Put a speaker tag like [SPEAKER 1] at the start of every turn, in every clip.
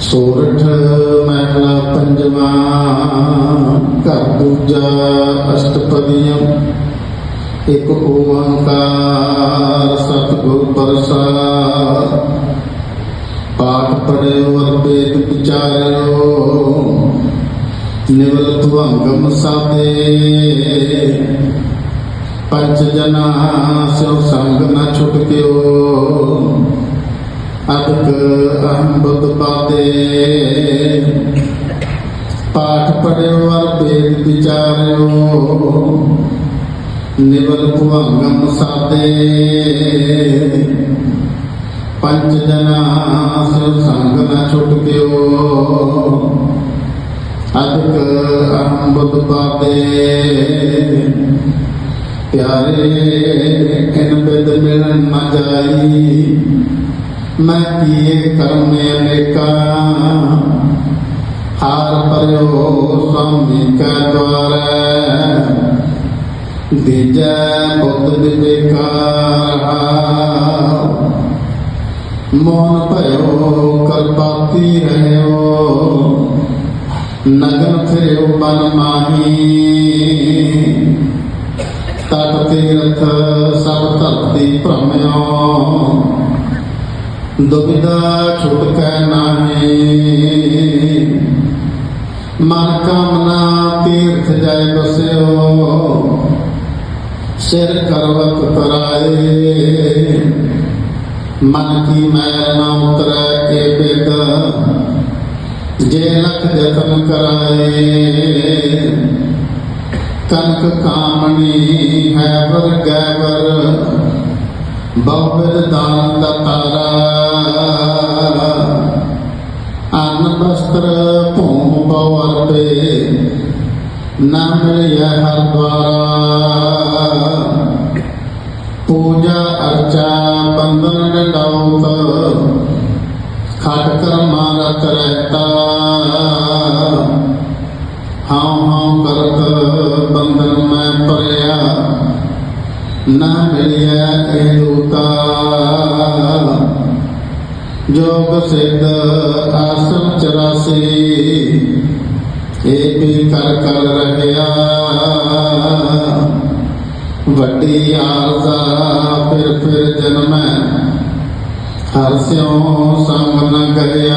[SPEAKER 1] ਸੋਰਠ ਮਹਿਲਾ ਪੰਜਵਾ, ਘਰ ਦੂਜਾ ਅਸ਼ਟਪਦੀਆਂ, ਇੱਕ ਓੰਕਾਰ ਸਤਿਗੁਰ ਪ੍ਰਸਾਦ। ਪਾਠ ਪੜਿਓ ਅਰ ਵੇਦ ਵਿਚਾਰਿਓ ਨਿਵਲ ਭਵੰਗਮ ਸਾਦੇ ਪੰਜ ਜਨਾ ਸਿਉ ਸੰਗ ਨਾ ਛੁਟਕਿਓ ਅਦਕ ਅੰਬਦ ਪਾਤੇ ਪਾਠ ਪੜਿਓ ਅਰ ਵੇਦ ਵਿਚਾਰਿਓ ਨਿਵਲ ਭਵੰਗਮ ਸਾਦੇ ਪੰਜ ਜਨਾ ਸਿਉ ਸੰਗ ਨ ਛੁਟਕਿਓ ਅਦਕ ਅੰਬਦ ਪਾਤੇ ਪਿਆਰੇ ਕਿਨ ਬਿਦ ਮਿਲਨ ਨ ਜਾਈ ਮੈਂ ਕੀਏ ਕਰਮ ਅਨੇਕਾ ਹਾਰ ਪਰਿਓ ਸੁਆਮੀ ਕਾ ਦਵਾਰੈ ਦੀਜੈ ਬੁੱਧ ਵਿਵੇਕਾ ਮੋਨ ਭਇਓ ਕਲਪਾਤੀ ਰਹਿਓ ਨਗਨ ਫਿਰਿਓ ਬਨ ਮਾਹੀ ਤਟ ਤੀਰਥ ਦੁਬਿਦਾ ਛੁਟਕੈ ਨਾਹੀ। ਮਨ ਕਾਮਨਾ ਤੀਰਥ ਜੈ ਬਸਿਓ। ਸਿਰ ਕਰਵਤ ਕਰਾਏ ਮਨ ਕੀ ਮੈਲ ਨਾ ਉਤਰੈ ਏ ਬਿਦ ਜੇ ਲਖ ਜਤਨ ਕਰਾਏ। ਕਨਕ ਕਾਮਣੀ ਹੈ ਵਰ ਗੈ ਵਰ ਬਹੁਵਿਦ ਦਾਨ ਦਾ ਤਾਰਾ। ਅੰਨ ਬਸਤਰ ਭੂਮ ਬਉ ਅਰਪੇ। ਨਾ ਹਰ ਦਵਾਰਾ ਪੂਜਾ ਅਰਚਾ ਬੰਦਨ ਡੰਡਾਉਤ ਖਟ ਕਰਮਾ ਰਤ ਰਹਿਤਾ। ਹਾਂ ਹਾਂ ਕਰਤ ਬੰਦਨ ਮੈਂ ਪਰਿਆ ਨਾ ਮਿਲਿਆ ਇਹ ਦੂਤਾ। ਜੋਗ ਸਿੱਧ ਆਸਨ 84 ਇਹ ਵੀ ਕਰ ਕਰ ਵੱਡੀ ਆਰਜ਼ਾ ਫਿਰ ਫਿਰ ਜਨਮੈ ਹਰ ਸਿਉ ਸੰਗ ਨ ਕਰਿਆ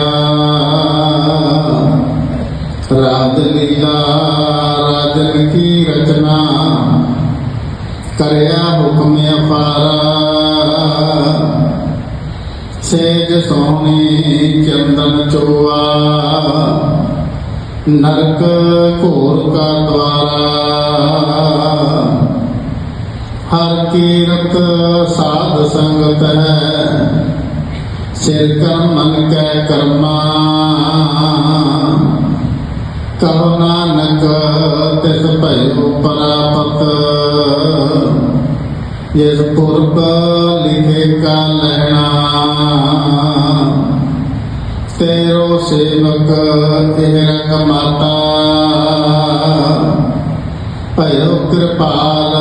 [SPEAKER 1] ਰਾਤ ਲੀਲਾ, ਰਾਜਨ ਕੀ ਰਚਨਾ ਕਰਿਆ ਹੁਕਮ ਅਪਾਰਾ। ਸੇਜ ਸੋਹਣੀ ਚੰਦਨ ਚੋਆ। ਨਰਕ ਘੋਰ ਕਾ ਦਵਾਰਾ ਹਰ ਕੀਰਤ ਸਾਧ ਸੰਗਤ ਹੈ। ਸਿਰ ਕਰਮ ਮਨ ਕੈ ਕਰਮਾ। ਕਹੋ ਜਿਸ ਪੁਰਬ ਲਿਖੇ ਕਾ ਲੈਣਾ। ਤੇਰੋ ਸੇਵਕ ਇਹ ਰੰਗ ਮਾਤਾ। ਭਇਓ ਕਿਰਪਾਲ,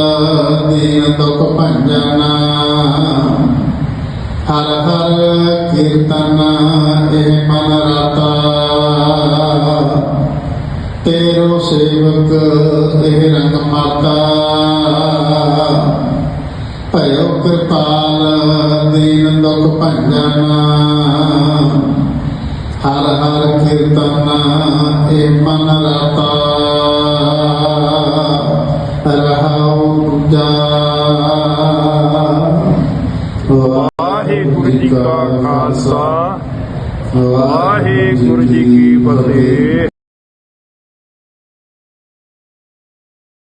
[SPEAKER 1] ਦੀਨ ਦੁਖ ਭੰਜਨਾ। ਹਰ ਹਰ ਕੀਰਤਨ ਇਹ ਮਨ ਰਤਾ। ਤੇਰੋ ਸੇਵਕ ਇਹ ਰੰਗ ਮਾਤਾ। ਭਇਓ ਕਿਰਪਾਲ ਦੀਨ ਦੁਖ ਭੰਜਨਾ ਹਰ ਹਰ ਕੀਰਤਨ ਇਹ ਮਨ ਰਤਾ। ਰਹਾਉ ਦੂਜਾ
[SPEAKER 2] ਵਾਹਿਗੁਰੂ ਜੀ ਕਾ ਖਾਲਸਾ। ਵਾਹਿਗੁਰੂ ਜੀ ਕੀ ਫਤਿਹ।